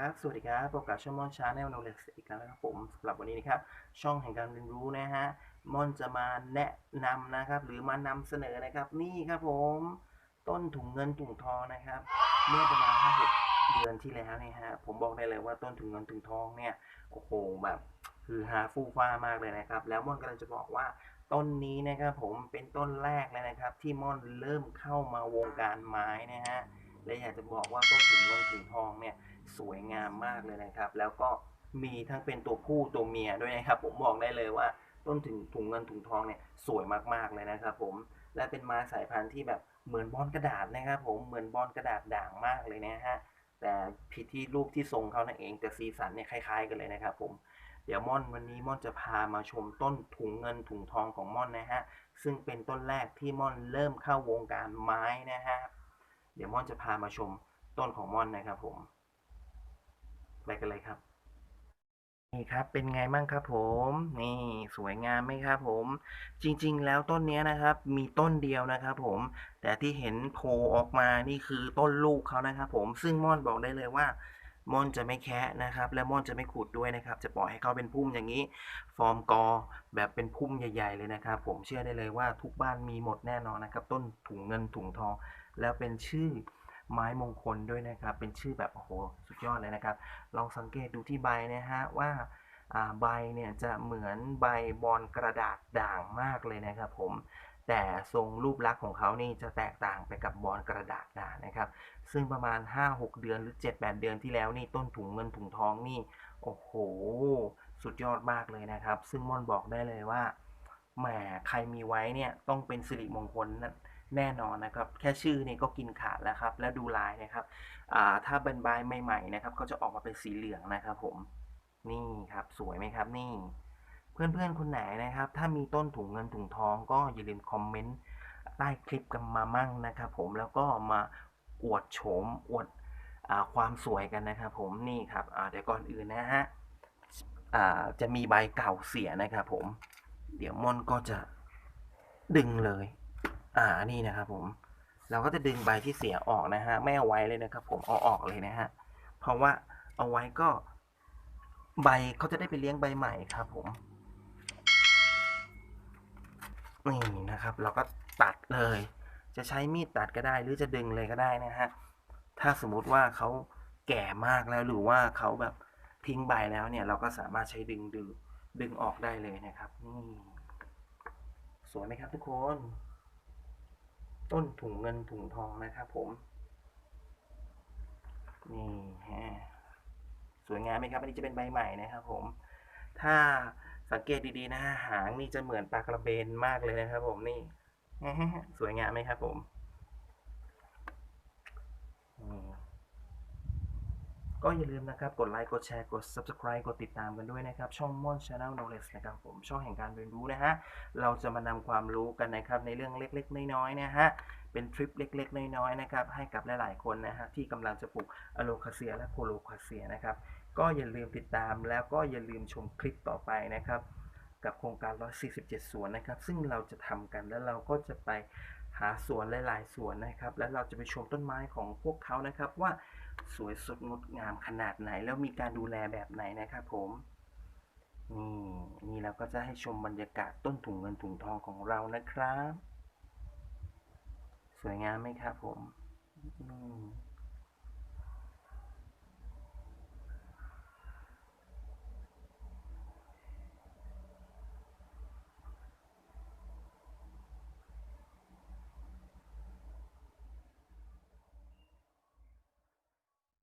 ครับ สวัสดีครับพบกับช่องม่อนชาแนลโนเลสอีกแล้วนะครับผมสำหรับวันนี้นะครับ ช่องแห่งการเรียนรู้นะฮะม่อนจะมาแนะนำนะครับ หรือมานำเสนอนะครับ นี่ครับผม ต้นถุงเงินถุงทองนะครับ เมื่อประมาณห้าหกเดือนที่แล้วเนี่ยฮะ ผมบอกได้เลยว่าต้นถุงเงินถุงทองเนี่ย โอ้โห แบบคือฮาฟู่ฟ้ามากเลยนะครับ แล้วม่อนกำลังจะบอกว่าต้นนี้นะครับผม เป็นต้นแรกเลยนะครับ ที่ม่อนเริ่มเข้ามาวงการไม้นะฮะ และอยากจะบอกว่าต้นถุงเงินถุงทองเนี่ย สวยงามมากเลยนะครับ แล้วก็มีทั้งเป็นตัวผู้ตัวเมียด้วยนะครับ ผมบอกได้เลยว่า ต้นถึงถุงเงินถุงทองเนี่ยสวยมากๆเลยนะครับ ผมและเป็นม้สายพันธุ์ที่แบบเหมือนบอลกระดาษนะครับ ผมเหมือนบอลกระดาษด่างมากเลยนะฮะแต่ผิดที่รูปที่ทรงเขานั่นเองแต่สีสันเนี่ยคล้าย ๆ กันเลยนะครับ ผมเดี๋ยวม่อนวันนี้ม่อนจะพามาชมต้นถุงเงินถุงทองของม่อนนะฮะซึ่งเป็นต้นแรกที่ม่อนเริ่มเข้าวงการไม้นะฮะเดี๋ยวม่อนจะพามาชมต้นของม่อนนะครับผม ไปกันเลยครับ นี่ครับเป็นไงบ้างครับผม นี่สวยงามไหมครับผม จริงๆ แล้วต้นนี้นะครับ มีต้นเดียวนะครับผม แต่ที่เห็นโผล่ออกมานี่คือต้นลูกเขานะครับผมซึ่งม่อนบอกได้เลยว่าม่อนจะไม่แคะนะครับ และม่อนจะไม่ขุดด้วยนะครับ จะปล่อยให้เขาเป็นพุ่มอย่างนี้ ฟอร์มกอแบบเป็นพุ่มใหญ่ ๆ เลยนะครับ ผมเชื่อได้เลยว่าทุกบ้านมีหมดแน่นอนนะครับ ต้นถุงเงินถุงทอง แล้วเป็นชื่อ ไม้มงคลด้วยนะครับ เป็นชื่อแบบโอ้โหสุดยอดเลยนะครับ ลองสังเกตดูที่ใบนะฮะว่าอ่าใบเนี่ยจะเหมือนใบบอลกระดาษด่างมากเลยนะครับผมแต่ทรงรูปลักษณ์ของเขานี่จะแตกต่างไปกับบอลกระดาษด่างนะครับ ซึ่งประมาณ 5-6 เดือนหรือ 7-8 เดือนที่แล้วนี่ต้นถุงเงินถุงทองนี่โอ้โห สุดยอดมากเลยนะครับ ซึ่งม่อนบอกได้เลยว่าแหมใครมีไว้เนี่ยต้องเป็นสิริมงคลนั่น แน่นอนนะครับ แค่ชื่อนี่ก็กินขาดแล้วครับ แล้วดูลายนะครับถ้าเป็นใบใหม่ๆนะครับเขาจะออกมาเป็นสีเหลืองนะครับผมนี่ครับสวยไหมครับนี่ เพื่อนๆคนไหนนะครับ ถ้ามีต้นถุงเงินถุงทองก็อย่าลืมคอมเมนต์ใต้คลิปกันมามั่งนะครับ ผมแล้วก็มาอวดโฉมอวดอความสวยกันนะครับ ผมนี่ครับเดี๋ยวก่อนอื่นนะฮะจะมีใบเก่าเสียนะครับ ผม เดี๋ยวมอนก็จะดึงเลย อ่านี่นะครับผม เราก็จะดึงใบที่เสียออกนะฮะไม่เอาไว้เลยนะครับ ผมเอาออกเลยนะฮะเพราะว่าเอาไว้ก็ใบเขาจะได้ไปเลี้ยงใบใหม่ครับผมนี่นะครับ เราก็ตัดเลย จะใช้มีดตัดก็ได้หรือจะดึงเลยก็ได้นะฮะถ้าสมมุติว่าเขาแก่มากแล้วหรือว่าเขาแบบทิ้งใบแล้วเนี่ย เราก็สามารถใช้ดึงดึงดึงออกได้เลยนะครับนี่สวยไหมครับทุกคน ต้นถุงเงินถุงทองนะครับผม นี่ฮะสวยงามไหมครับ อันนี้จะเป็นใบใหม่นะครับผม ถ้าสังเกตดีๆนะฮะหางนี่จะเหมือนปลากระเบนมากเลยนะครับผมนี่ สวยงามไหมครับผมอืม ก็อย่าลืมนะครับ กดไลค์ กดแชร์ กด subscribe กดติดตามกันด้วยนะครับ ช่องม่อน Channel Knowledge นะครับผม ช่องแห่งการเรียนรู้นะฮะ เราจะมานำความรู้กันนะครับในเรื่องเล็กๆ น้อยๆ นะฮะ เป็นทริปเล็กๆ น้อยๆ นะครับ ให้กับหลายๆ คนนะฮะ ที่กำลังจะปลูกอะโลคาเซียและโคโลคาเซียนะครับ ก็อย่าลืมติดตามแล้วก็อย่าลืมชมคลิปต่อไปนะครับ กับโครงการ 147 สวนนะครับ ซึ่งเราจะทำกันแล้วเราก็จะไป หาสวนหลาย ๆ สวนนะครับ แล้วเราจะไปชมต้นไม้ของพวกเขานะครับ ว่าสวยสดงดงามขนาดไหน แล้วมีการดูแลแบบไหนนะครับผมนี่นี่เราก็จะให้ชมบรรยากาศต้นถุงเงินถุงทองของเรานะครับ สวยงามไหมครับผมอืม